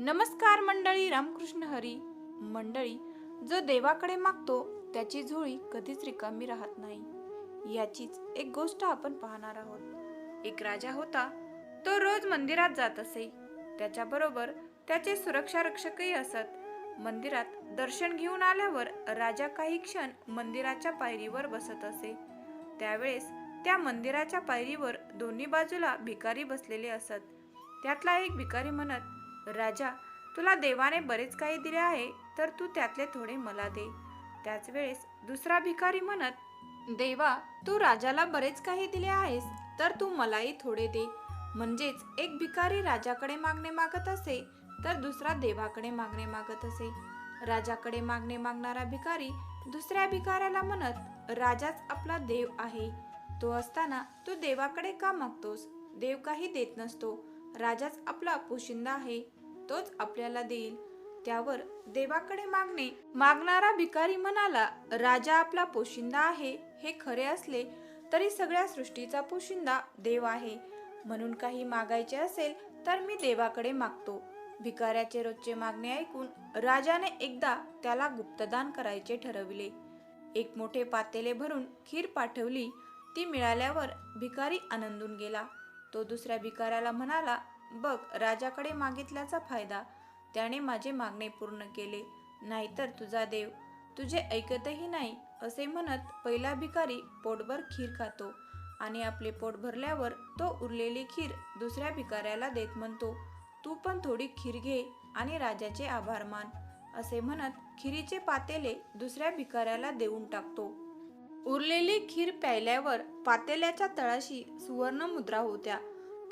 नमस्कार मंडळी रामकृष्ण हरी. मंडळी जो देवाकडे मागतो त्याची झोळी कधीच रिकामी राहत नाही. याचीच एक गोष्ट आपण पाहणार आहोत. एक राजा होता तो रोज मंदिरात जात असे. त्याच्याबरोबर त्याचे सुरक्षा रक्षकही असत. मंदिरात दर्शन घेऊन आल्यावर राजा काही क्षण मंदिराच्या पायरीवर बसत असे. त्यावेळेस त्या मंदिराच्या पायरीवर दोन्ही बाजूला भिकारी बसलेले असत. त्यातला एक भिकारी म्हणत राजा तुला देवाने बरेच काही दिले आहे तर तू त्यातले थोडे मला दे. त्याच वेळेस दुसरा भिकारी म्हणत देवा तू राजाला बरेच काही दिले आहेस तर तू मलाही थोडे दे. म्हणजेच एक भिकारी राजाकडे मागणे मागत असे तर दुसरा देवाकडे मागणे मागत असे. राजाकडे मागणे मागणारा भिकारी दुसऱ्या भिकाऱ्याला म्हणत राजाच आपला देव आहे. तो असताना तू देवाकडे का मागतोस? देव काही देत नसतो. राजाच आपला पोशिंदा आहे. तोच आपल्याला देईल. त्यावर देवाकडे मागणे. मागणारा भिकारी म्हणाला राजा आपला पोशिंदा आहे. हे खरे असले तरी सगळ्या सृष्टीचा पोशिंदा देव आहे. म्हणून काही मागायचे असेल तर मी देवाकडे मागतो. भिकाऱ्याचे रोजचे मागणे ऐकून राजाने एकदा त्याला गुप्तदान करायचे ठरविले. एक मोठे पातेले भरून खीर पाठवली. ती मिळाल्यावर भिकारी आनंदून गेला. तो दुसऱ्या भिकाऱ्याला म्हणाला बघ राजाकडे मागितल्याचा फायदा. त्याने माझे मागणे पूर्ण केले. नाहीतर तुझा देव तुझे ऐकतही नाही असे म्हणत पहिला भिकारी पोटभर खीर खातो आणि आपले पोट भरल्यावर तो उरलेली खीर दुसऱ्या भिकाऱ्याला देत म्हणतो तू पण थोडी खीर घे आणि राजाचे आभार मान असे म्हणत खिरीचे पातेले दुसऱ्या भिकाऱ्याला देऊन टाकतो. उरलेली खीर प्यायल्यावर पातेल्याच्या तळाशी सुवर्ण मुद्रा होत्या.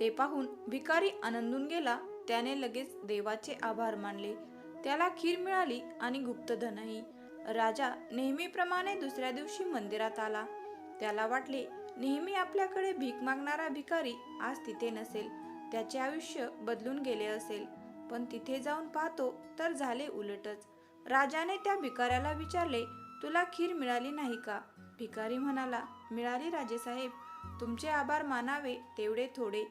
ते पाहून भिकारी आनंदून गेला. त्याने लगेच देवाचे आभार मानले. त्याला खीर मिळाली आणि गुप्तधनही राजा नेहमीप्रमाणे दुसऱ्या दिवशी मंदिरात आला. त्याला वाटले नेहमी आपल्याकडे भीक मागणारा भिकारी आज तिथे नसेल. त्याचे आयुष्य बदलून गेले असेल. पण तिथे जाऊन पाहतो तर झाले उलटच. राजाने त्या भिकाऱ्याला विचारले तुला खीर मिळाली नाही का? भिकारी म्हणाला मिळाली राजेसाहेब. तुमचे आभार मानावे तेवढे थोडे.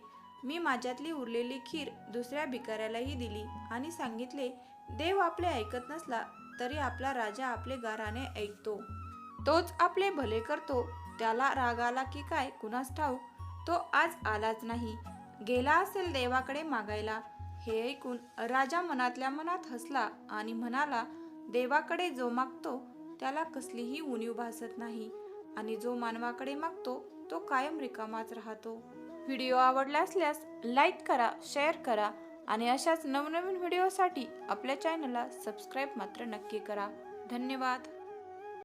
मी माझ्यातली उरलेली खीर दुसऱ्या भिकाऱ्यालाही दिली आणि सांगितले देव आपले ऐकत नसला तरी आपला राजा आपले गाराने ऐकतो. तोच आपले भले करतो. त्याला राग आला की काय कुणास ठाऊक? तो आज आलाच नाही. गेला असेल देवाकडे मागायला. हे ऐकून राजा मनातल्या मनात हसला आणि म्हणाला देवाकडे जो मागतो त्याला कसलीही उणीव भासत नाही. आणि जो मानवाकडे मागतो तो कायम रिकामाच राहतो. व्हिडिओ आवडला असल्यास लाईक करा शेअर करा आणि अशाच नवनवीन व्हिडिओसाठी आपल्या चॅनलला सबस्क्राईब मात्र नक्की करा. धन्यवाद.